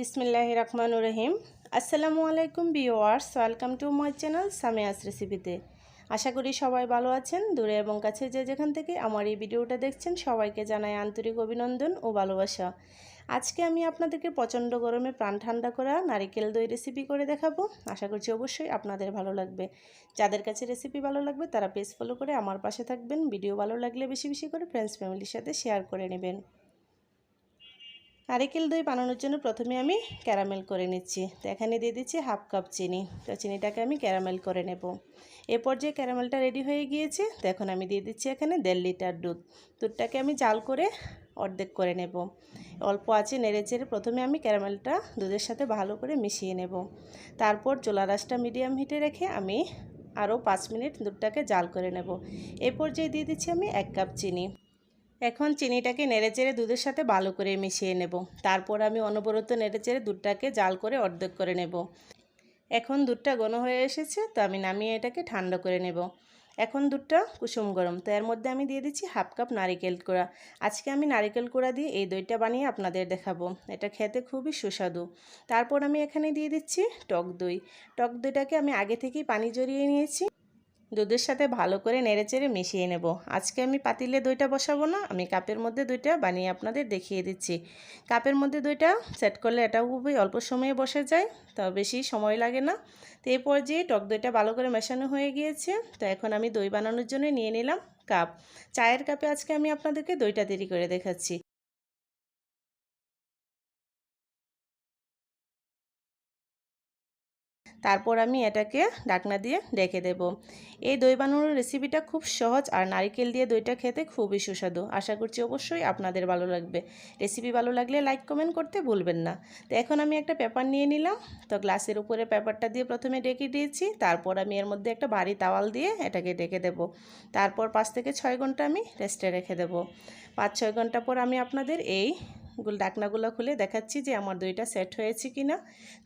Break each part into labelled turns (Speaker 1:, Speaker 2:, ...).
Speaker 1: বিসমিল্লাহ রহমান রহিম। আসসালামু আলাইকুম viewers welcome to my channel Samia's রেসিপিতে। আশা করি সবাই ভালো আছেন, দূরে এবং কাছে যে যেখান থেকে আমার এই ভিডিওটা দেখছেন, সবাইকে জানাই আন্তরিক অভিনন্দন ও ভালোবাসা। আজকে আমি আপনাদেরকে প্রচণ্ড গরমে প্রাণ ঠান্ডা করা নারিকেল দই রেসিপি করে দেখাবো। আশা করছি অবশ্যই আপনাদের ভালো লাগবে। যাদের কাছে রেসিপি ভালো লাগবে, তারা পেজ ফলো করে আমার পাশে থাকবেন। ভিডিও ভালো লাগলে বেশি বেশি করে ফ্রেন্ডস ফ্যামিলির সাথে শেয়ার করে নেবেন। নারিকেল দই বানানোর জন্য প্রথমে আমি ক্যারামেল করে নিচ্ছি। তো এখানে দিয়ে দিচ্ছি হাফ কাপ চিনি। তো চিনিটাকে আমি ক্যারামেল করে নেব। এ পর্যায়ে ক্যারামেলটা রেডি হয়ে গিয়েছে, তো এখন আমি দিয়ে দিচ্ছি এখানে দেড় লিটার দুধ। দুধটাকে আমি জাল করে অর্ধেক করে নেব। অল্প আছে নেড়ে চেড়ে প্রথমে আমি ক্যারামেলটা দুধের সাথে ভালো করে মিশিয়ে নেব। তারপর চোলা রাসটা মিডিয়াম হিটে রেখে আমি আরও পাঁচ মিনিট দুধটাকে জাল করে নেব। এ পর্যায়ে দিয়ে দিচ্ছি আমি এক কাপ চিনি। এখন চিনিটাকে নেড়েচেড়ে দুধের সাথে ভালো করে মিশিয়ে নেব। তারপর আমি অনবরত নেড়েচেড়ে দুধটাকে জাল করে অর্ধেক করে নেব। এখন দুধটা ঘন হয়ে এসেছে, তো আমি নামিয়ে এটাকে ঠান্ডা করে নেব। এখন দুধটা কুসুম গরম, তো এর মধ্যে আমি দিয়ে দিচ্ছি হাফ কাপ নারিকেল কুড়া। আজকে আমি নারিকেল কুড়া দিয়ে এই দইটা বানিয়ে আপনাদের দেখাবো। এটা খেতে খুবই সুস্বাদু। তারপর আমি এখানে দিয়ে দিচ্ছি টক দই। টক দইটাকে আমি আগে থেকেই পানি জড়িয়ে নিয়েছি। দুধের সাথে ভালো করে নেড়েচেড়ে মিশিয়ে নেব। আজকে আমি পাতিলে দইটা বসাবো না, আমি কাপের মধ্যে দইটা বানিয়ে আপনাদের দেখিয়ে দিচ্ছি। কাপের মধ্যে দইটা সেট করলে এটাও খুবই অল্প সময়ে বসে যায়, তো বেশি সময় লাগে না। তো এই পর্যায়ে টক দইটা ভালো করে মেশানো হয়ে গিয়েছে, তো এখন আমি দই বানানোর জন্য নিয়ে নিলাম কাপ। চায়ের কাপে আজকে আমি আপনাদেরকে দইটা দেরি করে দেখাচ্ছি। তারপর আমি এটাকে ডাকনা দিয়ে ডেকে দেব। এই দই বানানোর রেসিপিটা খুব সহজ আর নারিকেল দিয়ে দইটা খেতে খুবই সুস্বাদু। আশা করছি অবশ্যই আপনাদের ভালো লাগবে। রেসিপি ভালো লাগলে লাইক কমেন্ট করতে ভুলবেন না। তো এখন আমি একটা পেপার নিয়ে নিলাম। তো গ্লাসের উপরে পেপারটা দিয়ে প্রথমে ডেকে দিয়েছি। তারপর আমি এর মধ্যে একটা ভারী তাওয়াল দিয়ে এটাকে ডেকে দেব। তারপর পাঁচ থেকে ছয় ঘণ্টা আমি রেস্টে রেখে দেব। পাঁচ ছয় ঘণ্টা পর আমি আপনাদের এই ডাকনাগুলো খুলে দেখাচ্ছি যে আমার দইটা সেট হয়েছে কি না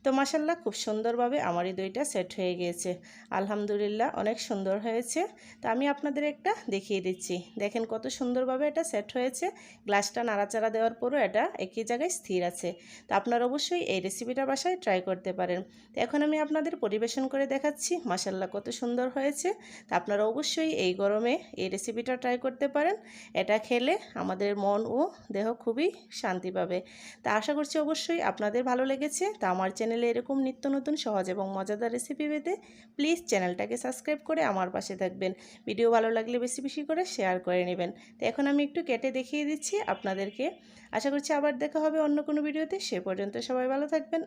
Speaker 1: তো মাসাল্লাহ খুব সুন্দরভাবে আমার এই দইটা সেট হয়ে গিয়েছে আলহামদুলিল্লাহ, অনেক সুন্দর হয়েছে। তো আমি আপনাদের একটা দেখিয়ে দিচ্ছি। দেখেন কত সুন্দরভাবে এটা সেট হয়েছে। গ্লাসটা নাড়াচাড়া দেওয়ার পরও এটা একই জায়গায় স্থির আছে। তো আপনারা অবশ্যই এই রেসিপিটা বাসায় ট্রাই করতে পারেন। তো এখন আমি আপনাদের পরিবেশন করে দেখাচ্ছি। মাসাল্লাহ কত সুন্দর হয়েছে। তো আপনারা অবশ্যই এই গরমে এই রেসিপিটা ট্রাই করতে পারেন। এটা খেলে আমাদের মন ও দেহ খুবই শান্তি শান্তি পাবে। তা আশা করছি অবশ্যই আপনাদের ভালো লেগেছে। তা আমার চ্যানেলে এরকম নিত্য নতুন সহজ এবং মজাদার রেসিপি পেতে প্লিজ চ্যানেলটাকে সাবস্ক্রাইব করে আমার পাশে থাকবেন। ভিডিও ভালো লাগলে বেশি বেশি করে শেয়ার করে নেবেন। তো এখন আমি একটু কেটে দেখিয়ে দিচ্ছি আপনাদেরকে। আশা করছি আবার দেখা হবে অন্য কোনো ভিডিওতে সে পর্যন্ত সবাই ভালো থাকবেন।